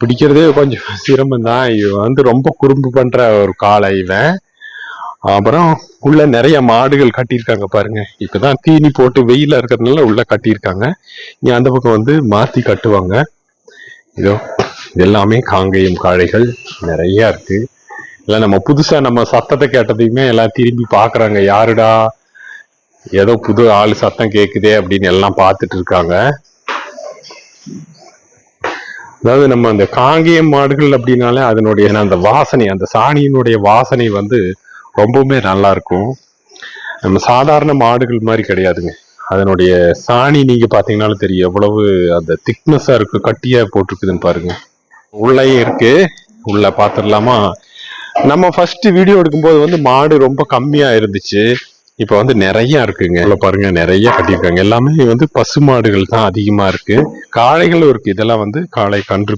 பிடிக்கிறதே கொஞ்சம் சிரமம் தான் இவன் வந்து ரொம்ப குறும்பு பண்ற ஒரு காலை இவன். அப்புறம் உள்ள நிறைய மாடுகள் கட்டியிருக்காங்க பாருங்க. இப்பதான் தீனி போட்டு வெயில இருக்கிறதுனால உள்ள கட்டியிருக்காங்க. இங்க அந்த பக்கம் வந்து மாத்தி கட்டுவாங்க. இதோ எல்லாமே காங்கேயம் காளைகள். நிறைய இருக்கு. இல்ல நம்ம புதுசா நம்ம சத்தத்தை கேட்டதையுமே எல்லாம் திரும்பி பாக்குறாங்க. யாருடா? ஏதோ புது ஆள் சத்தம் கேக்குதே அப்படின்னு எல்லாம் பார்த்துட்டு இருக்காங்க. அதாவது நம்ம அந்த காங்கேயம் மாடுகள் அப்படின்னாலே அதனுடைய அந்த வாசனை அந்த சாணியினுடைய வாசனை வந்து ரொம்பவுமே நல்லா இருக்கும். நம்ம சாதாரண மாடுகள் மாதிரி கிடையாதுங்க. அதனுடைய சாணி நீங்க பாத்தீங்கன்னாலும் தெரியும் எவ்வளவு அந்த திக்னஸா இருக்கு கட்டியா போட்டிருக்குதுன்னு பாருங்க. உள்ளே இருக்கு. உள்ள பாத்திரலாமா நம்ம ஃபர்ஸ்ட் வீடியோ எடுக்கும்போது வந்து மாடு ரொம்ப கம்மியா இருந்துச்சு. இப்போ வந்து நிறைய இருக்குங்க. உள்ள பாருங்க நிறைய கட்டியிருக்காங்க. எல்லாமே வந்து பசு மாடுகள் தான் அதிகமா இருக்கு. காளைகளும் இருக்கு. இதெல்லாம் வந்து காளை கன்று